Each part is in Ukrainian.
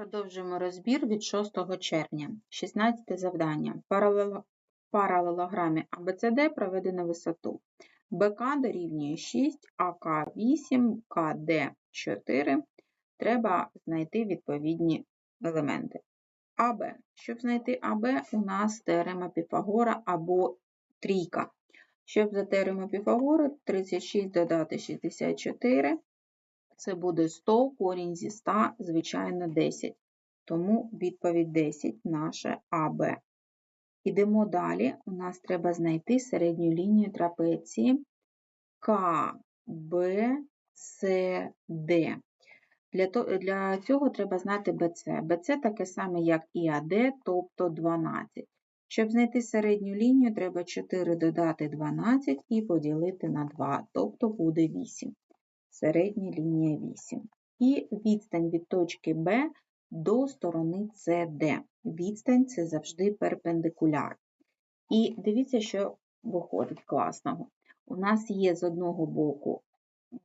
Продовжуємо розбір від 6 червня. 16 завдання. Паралело- Паралелограмі ABCD проведено висоту. БК дорівнює 6, АК 8, КД 4. Треба знайти відповідні елементи. АБ. Щоб знайти АБ, у нас теорема Піфагора або трійка. Щоб за теоремою Піфагора 36 додати 64, це буде 100, корінь зі 100, звичайно, 10. Тому відповідь 10 наше АБ. Ідемо далі. У нас треба знайти середню лінію трапеції КБЦД. Для, то- для цього треба знати БЦ. БЦ таке саме, як і АД, тобто 12. Щоб знайти середню лінію, треба 4 додати 12 і поділити на 2, тобто буде 8. Середня лінія 8. І відстань від точки Б до сторони CD. Відстань це завжди перпендикуляр. І дивіться, що виходить класного. У нас є з одного боку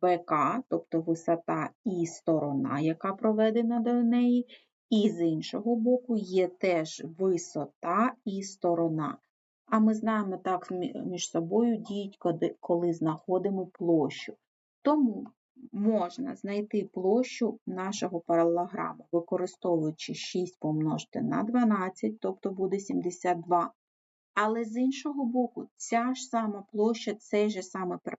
БК, тобто висота і сторона, яка проведена до неї, і з іншого боку є теж висота і сторона. А ми знаємо, так між собою діють, коли- знаходимо площу. Тому можна знайти площу нашого паралелограму, використовуючи 6 помножити на 12, тобто буде 72. Але з іншого боку, ця ж сама площа, цей же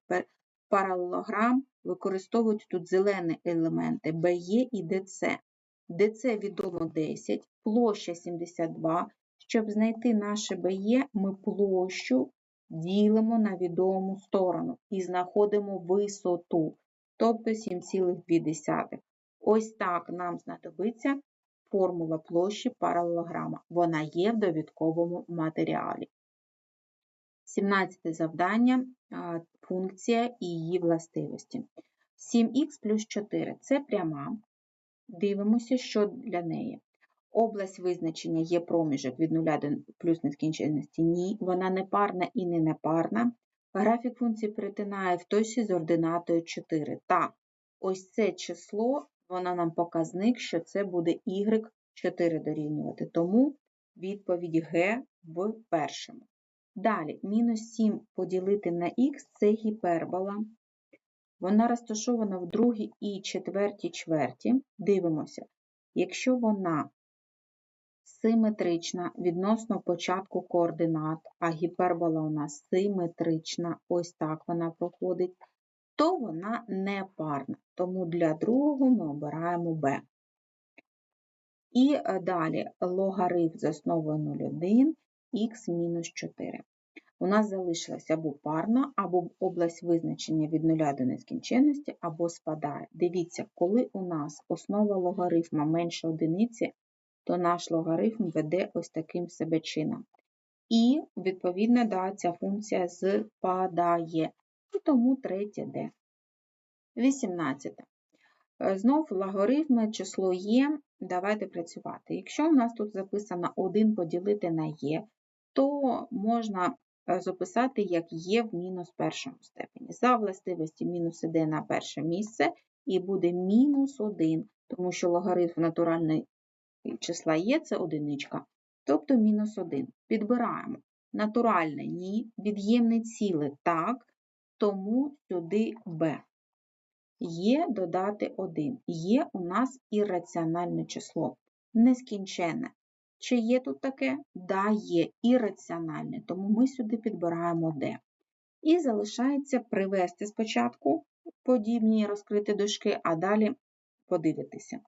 пар- паралелограм використовують тут зелені елементи BE і DC. DC відомо 10, площа 72. Щоб знайти наше BE, ми площу ділимо на відому сторону і знаходимо висоту, тобто 7,2. Ось так нам знадобиться формула площі паралелограма. Вона є в довідковому матеріалі. 17 завдання функція і її властивості. 7х плюс 4 це пряма. Дивимося, що для неї. Область визначення є проміжок від 0 до плюс нескінченності. Ні, вона не парна і не непарна. Графік функції перетинає в точці з ординатою 4. Так, ось це число, воно нам показник, що це буде y4 дорівнювати. Тому відповідь Г в першому. Далі, мінус 7 поділити на х це гіпербола. Вона розташована в другій і четвертій чверті. Дивимося, якщо вона симетрична відносно початку координат, а гіпербола у нас симетрична, ось так вона проходить, то вона не парна. Тому для другого ми обираємо b. І е, далі логарифм з основою 0,1 х мінус 4. У нас залишилася або парна, або область визначення від 0 до нескінченності, або спадає. Дивіться, коли у нас основа логарифма менше одиниці, то наш логарифм веде ось таким себе чином. І, відповідно, да, ця функція спадає. І тому третє D. 18. Е, Знов логарифми, число є. Давайте працювати. Якщо у нас тут записано 1 поділити на є, то можна е, записати як є в мінус першому степені. За властивості мінус іде на перше місце і буде мінус 1, тому що логарифм натуральної числа є це одиничка, тобто мінус 1. Підбираємо натуральне ні, від'ємне ціле так, тому сюди b. Є додати 1. Є у нас ірраціональне число, нескінченне. Чи є тут таке? Да, є ірраціональне, тому ми сюди підбираємо d. І залишається привести спочатку подібні розкриті дужки, а далі подивитися.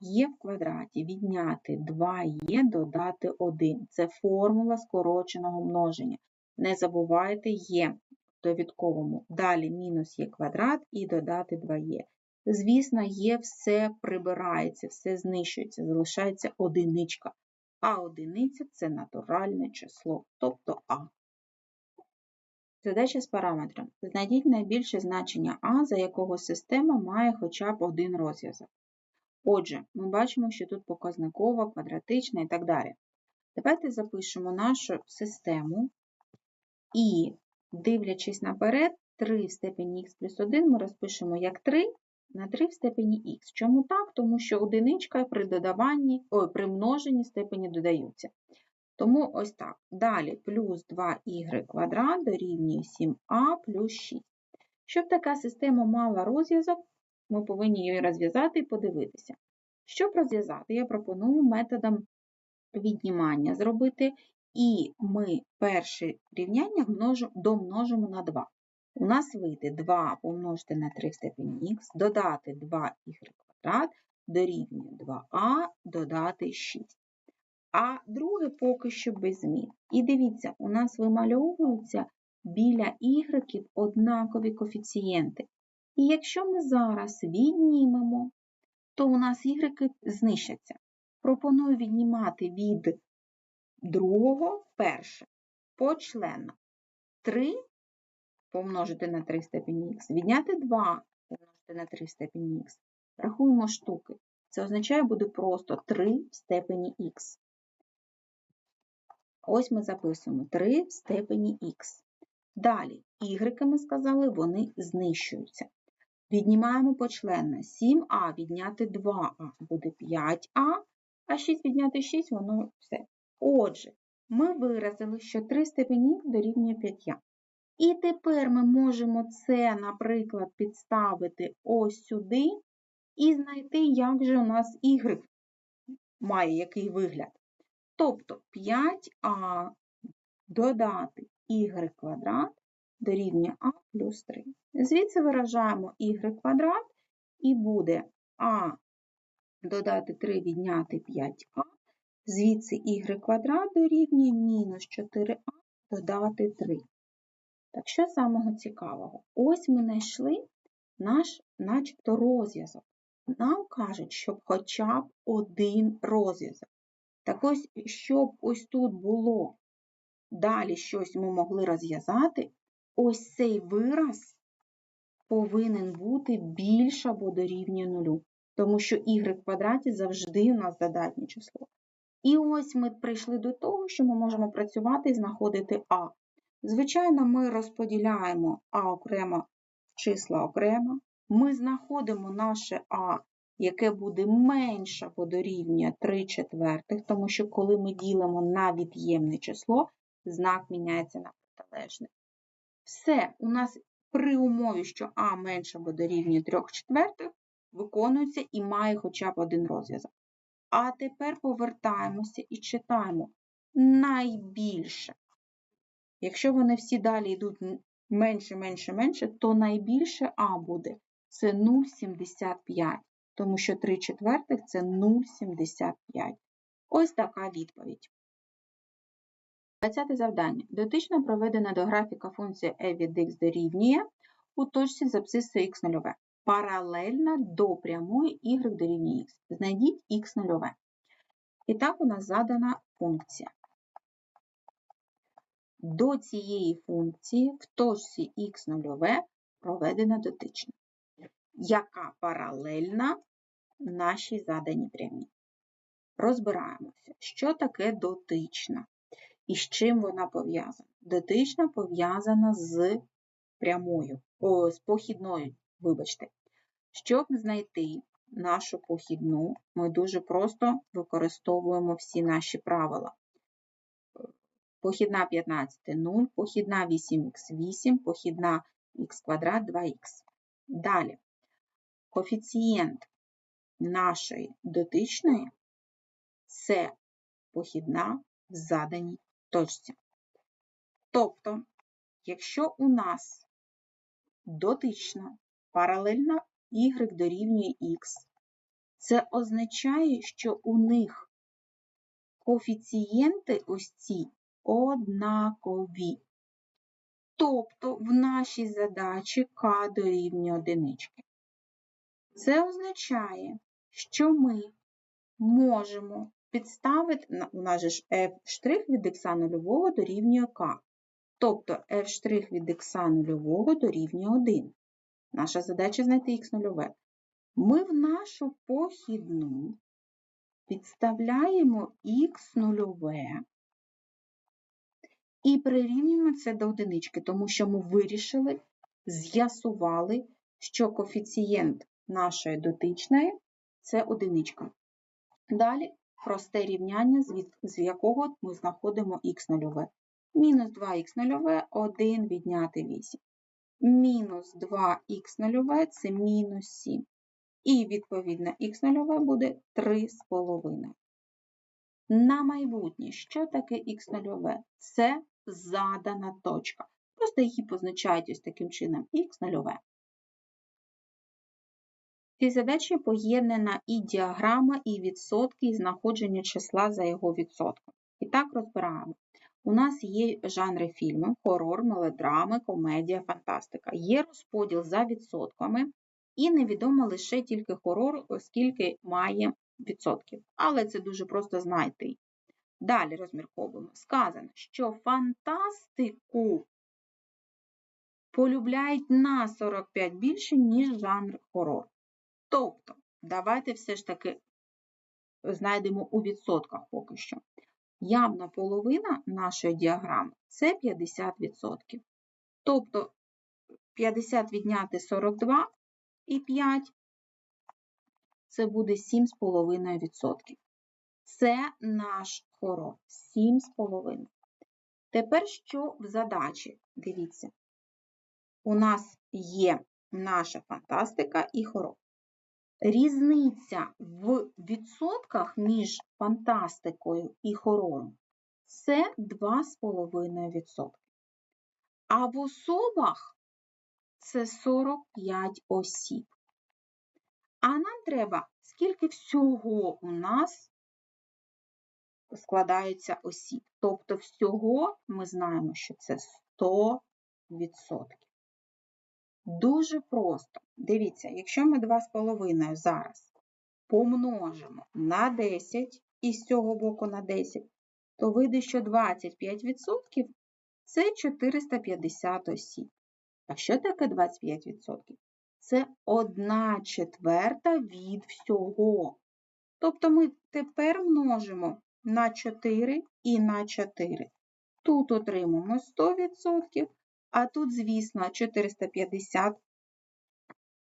Є в квадраті відняти 2є додати 1. Це формула скороченого множення. Не забувайте є в довідковому. Далі мінус є квадрат і додати 2є. Звісно, є все прибирається, все знищується, залишається одиничка. А одиниця це натуральне число, тобто А. Задача з параметром. Знайдіть найбільше значення А, за якого система має хоча б один розв'язок. Отже, ми бачимо, що тут показникова, квадратична і так далі. Давайте запишемо нашу систему і, дивлячись наперед, 3 в степені х плюс 1 ми розпишемо як 3, на 3 в степені х. Чому так? Тому що одиничка при додаванні, ой, при множенні степені додаються. Тому ось так. Далі плюс 2y квадрат дорівнює 7а плюс 6. Щоб така система мала розв'язок, ми повинні її розв'язати і подивитися. Щоб розв'язати, я пропоную методом віднімання зробити, і ми перше рівняння домножимо на 2. У нас вийде 2 помножити на 3 в степені х, додати 2y квадрат дорівнює 2а, додати 6. А друге поки що без змін. І дивіться, у нас вимальовуються біля ігреків однакові коефіцієнти. І якщо ми зараз віднімемо, то у нас ігреки знищаться. Пропоную віднімати від другого перше почленно. 3 помножити на 3 степені х, відняти 2 помножити на 3 в степені х. Рахуємо штуки. Це означає, буде просто 3 в степені х. Ось ми записуємо 3 в степені х. Далі, ігреки, ми сказали, вони знищуються. Віднімаємо почленно 7а відняти 2а буде 5а, а 6 відняти 6 воно все. Отже, ми виразили, що 3 степені дорівнює 5а. І тепер ми можемо це, наприклад, підставити ось сюди і знайти, як же у нас y має який вигляд. Тобто 5а додати y квадрат дорівнює а плюс 3. Звідси виражаємо y квадрат і буде а додати 3 відняти 5а, звідси y квадрат дорівнює мінус 4а додати 3. Так що самого цікавого? Ось ми знайшли наш начебто розв'язок. Нам кажуть, щоб хоча б один розв'язок. Так ось, щоб ось тут було далі щось ми могли розв'язати, ось цей вираз повинен бути більше або дорівнює нулю, тому що y в квадраті завжди у нас додатнє число. І ось ми прийшли до того, що ми можемо працювати і знаходити А. Звичайно, ми розподіляємо А окремо числа окремо. Ми знаходимо наше А, яке буде менше або дорівнює 3 четвертих, тому що коли ми ділимо на від'ємне число, знак міняється на протилежний. Все, у нас при умові, що А менше або дорівнює 3 четвертих, виконується і має хоча б один розв'язок. А тепер повертаємося і читаємо найбільше. Якщо вони всі далі йдуть менше, менше, менше, то найбільше А буде це 0,75, тому що 3 четвертих це 0,75. Ось така відповідь. 20 завдання. Дотично проведена до графіка функція e від x дорівнює у точці з абсцисою х0. Паралельна до прямої y дорівнює х. Знайдіть х0. І так у нас задана функція. До цієї функції в точці х0 проведена дотична, яка паралельна нашій заданій прямій. Розбираємося, що таке дотична і з чим вона пов'язана. Дотична пов'язана з прямою, о, з похідною, вибачте. Щоб знайти нашу похідну, ми дуже просто використовуємо всі наші правила. Похідна 15 0, похідна 8х8, похідна х квадрат 2х. Далі, коефіцієнт нашої дотичної це похідна в заданій точці. Тобто, якщо у нас дотична паралельна y дорівнює х, це означає, що у них коефіцієнти ось ці однакові. Тобто в нашій задачі k дорівнює одинички. Це означає, що ми можемо підставити, у нас же ж f' від х нульового дорівнює k. Тобто f' від х нульового дорівнює 1. Наша задача знайти х нульове. Ми в нашу похідну підставляємо х нульове і прирівнюємо це до одинички, тому що ми вирішили, з'ясували, що коефіцієнт нашої дотичної це одиничка. Далі просте рівняння, з якого ми знаходимо х нульове. Мінус 2х нульове 1 відняти 8. Мінус 2х нульове це мінус 7. І, відповідно, х нульове буде 3,5. На майбутнє, що таке х нульове? Це задана точка. Просто її позначають ось таким чином х нульове. В цій задачі поєднана і діаграма, і відсотки, і знаходження числа за його відсотком. І так розбираємо. У нас є жанри фільму, хорор, мелодрами, комедія, фантастика. Є розподіл за відсотками, і невідомо лише тільки хорор, оскільки має відсотків. Але це дуже просто знайти. Далі розмірковуємо. Сказано, що фантастику полюбляють на 45 більше, ніж жанр хорор. Тобто, давайте все ж таки знайдемо у відсотках поки що. Явна половина нашої діаграми це 50%. Тобто 50 відняти 42 і 5 це буде 7,5%. Це наш хорор. 7,5. Тепер що в задачі? Дивіться, у нас є наша фантастика і хорор. Різниця в відсотках між фантастикою і хорором це 2,5%. А в особах це 45 осіб. А нам треба, скільки всього у нас складається осіб. Тобто всього ми знаємо, що це 100%. Дуже просто. Дивіться, якщо ми 2,5 зараз помножимо на 10 і з цього боку на 10, то вийде, що 25% це 450 осіб. А що таке 25%? Це 1 четверта від всього. Тобто ми тепер множимо на 4 і на 4. Тут отримаємо 100%, а тут, звісно, 450,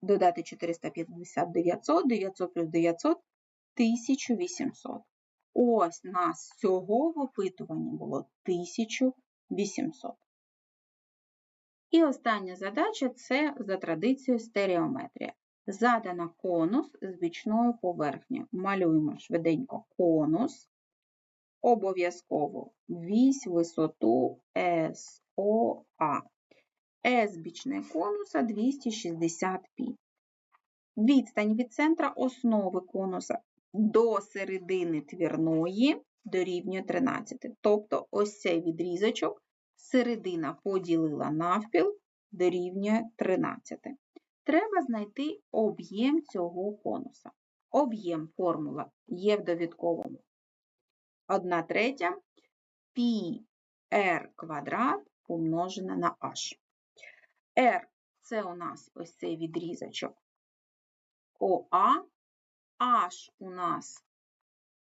додати 450 900, 900 плюс 900 1800. Ось нас всього в опитуванні було 1800. І остання задача це за традицією стереометрія. Задана конус з бічною поверхнею. Малюємо швиденько конус, обов'язково вісь висоту СОА. С бічне конуса 260 π. Відстань від центра основи конуса до середини твірної дорівнює 13. Тобто ось цей відрізочок середина поділила навпіл дорівнює 13. Треба знайти об'єм цього конуса. Об'єм формула є в довідковому. 1 третя π r квадрат помножене на h. R це у нас ось цей відрізочок ОА, H у нас,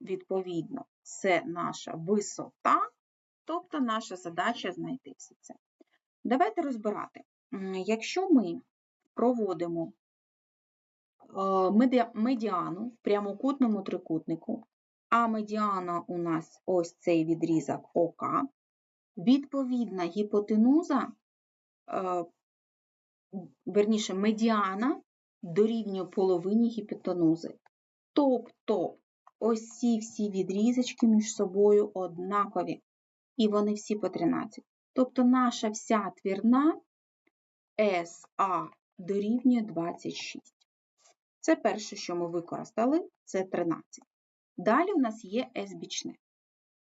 відповідно, це наша висота, тобто наша задача знайти все це. Давайте розбирати. Якщо ми проводимо е, медіану в прямокутному трикутнику, а медіана у нас ось цей відрізок ОК, відповідна гіпотенуза е, верніше, медіана дорівнює половині гіпотенузи. Тобто ось всі відрізочки між собою однакові, і вони всі по 13. Тобто наша вся твірна SA дорівнює 26. Це перше, що ми використали, це 13. Далі у нас є S бічне.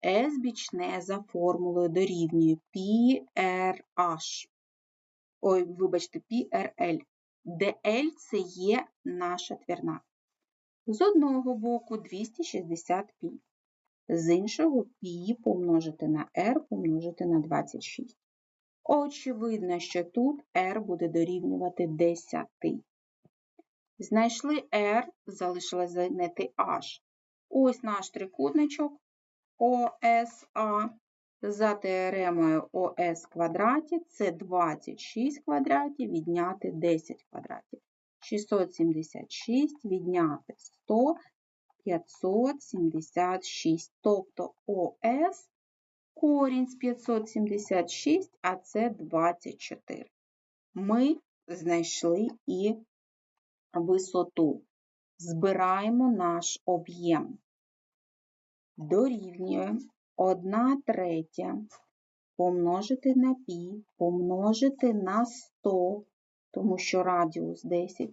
S бічне за формулою дорівнює PRH ой, вибачте, PRL, де L це є наша твірна. З одного боку 260 π з іншого π помножити на R помножити на 26. Очевидно, що тут R буде дорівнювати 10. Знайшли R, залишилось знайти H. Ось наш трикутничок OSA за теоремою ОС квадраті це 26 квадратів відняти 10 квадратів. 676 відняти 100 576. Тобто ОС корінь з 576, а це 24. Ми знайшли і висоту. Збираємо наш об'єм. Дорівнює 1 третя помножити на пі, помножити на 100, тому що радіус 10,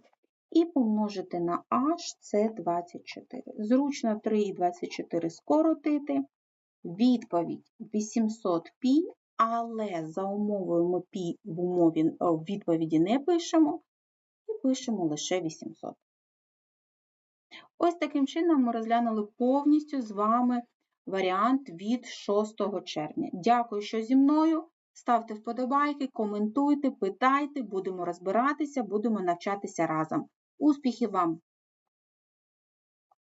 і помножити на h це 24. Зручно 3 і 24 скоротити. Відповідь 800 пі, але за умовою ми пі в умові в відповіді не пишемо, і пишемо лише 800. Ось таким чином ми розглянули повністю з вами варіант від 6 червня. Дякую, що зі мною. Ставте вподобайки, коментуйте, питайте, будемо розбиратися, будемо навчатися разом. Успіхів вам!